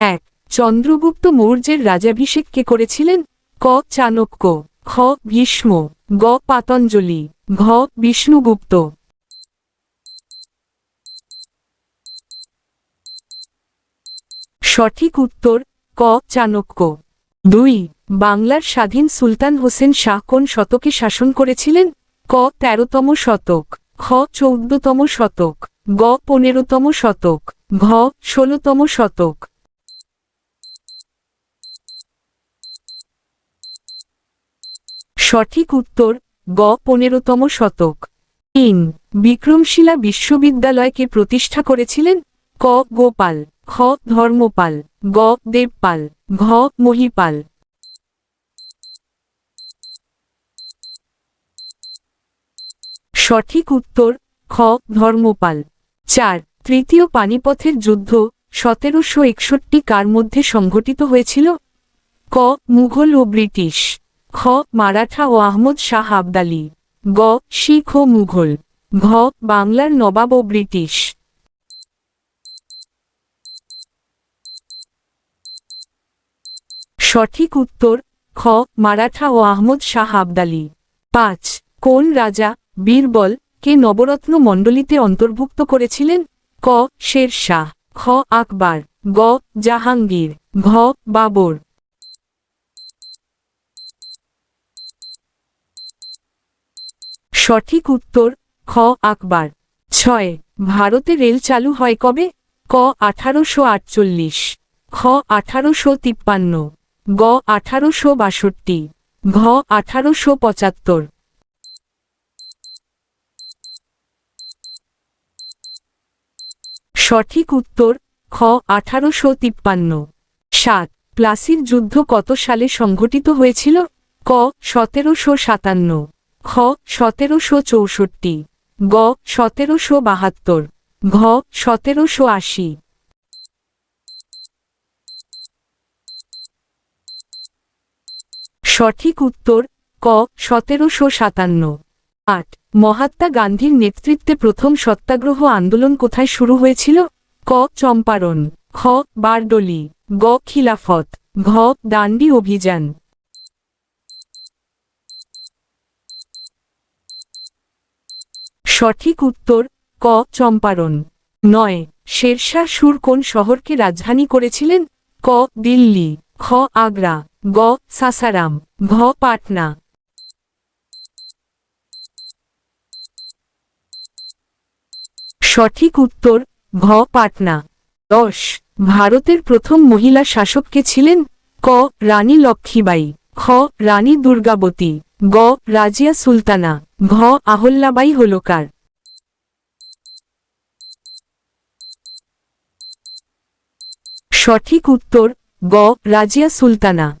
এক, চন্দ্রগুপ্ত মৌর্যের রাজাভিষেক কে করেছিলেন? ক, চাণক্য। খ, ভীষ্ম। গ, পাতঞ্জলি। ঘ, বিষ্ণুগুপ্ত। সঠিক উত্তর, ক, চাণক্য। দুই, বাংলার স্বাধীন সুলতান হোসেন শাহ কোন শতকে শাসন করেছিলেন? ক, তেরোতম শতক। খ, চৌদ্দতম শতক। গ, পনেরোতম শতক। ঘ, ষোলতম শতক। সঠিক উত্তর, গ পনেরোতম শতক। তিন, বিক্রমশিলা বিশ্ববিদ্যালয়কে প্রতিষ্ঠা করেছিলেন ক গোপাল, খ ধর্মপাল, গ দেবপাল, ঘ মহিপাল। সঠিক উত্তর, খ ধর্মপাল। চার, তৃতীয় পানিপথের যুদ্ধ সতেরোশো একষট্টি কার মধ্যে সংঘটিত হয়েছিল? ক, মুঘল ও ব্রিটিশ। খ, মারাঠা ও আহমদ শাহ আবদালি। গ, শিখ ও মুঘল। ঘ, বাংলার নবাব ও ব্রিটিশ। সঠিক উত্তর, খ, মারাঠা ও আহমদ শাহ আবদালি। পাঁচ, কোন রাজা, বীরবল, কে নবরত্ন মণ্ডলীতে অন্তর্ভুক্ত করেছিলেন? ক, শের শাহ। খ, আকবর। গ, জাহাঙ্গীর। ঘ, বাবর। সঠিক উত্তর, খ, আকবর। ছয়, ভারতে রেল চালু হয় কবে? ক, আঠারোশো আটচল্লিশ, খ, আঠারোশো তিপ্পান্ন, গ, আঠারোশো বাষট্টি, ঘ, আঠারোশো পঁচাত্তর। সঠিক উত্তর, খ, আঠারোশো তিপ্পান্ন। সাত, প্লাসির যুদ্ধ কত সালে সংঘটিত হয়েছিল? ক, সতেরোশো সাতান্ন। খ সতেরোশো চৌষট্টি, গ সতেরোশো বাহাত্তর, ঘ সতেরোশো আশি। সঠিক উত্তর, ক সতেরোশো সাতান্ন। আট, মহাত্মা গান্ধীর নেতৃত্বে প্রথম সত্যাগ্রহ আন্দোলন কোথায় শুরু হয়েছিল? ক চম্পারণ খ বারডলি, গ খিলাফত, ঘ দান্ডি অভিযান। সঠিক উত্তর, ক, চম্পারণ। নয়, শেরশাহ সুর কোন শহরকে রাজধানী করেছিলেন? ক, দিল্লি। খ, আগ্রা। গ, সাসারাম। ঘ, পাটনা। সঠিক উত্তর, ঘ, পাটনা। দশ, ভারতের প্রথম মহিলা শাসককে ছিলেন ক, রানী লক্ষ্মীবাই খ রানী দুর্গাবতী। গ রাজিয়া সুলতানা। ঘ আহল্লাবাই হোলকার। সঠিক উত্তর গ রাজিয়া সুলতানা।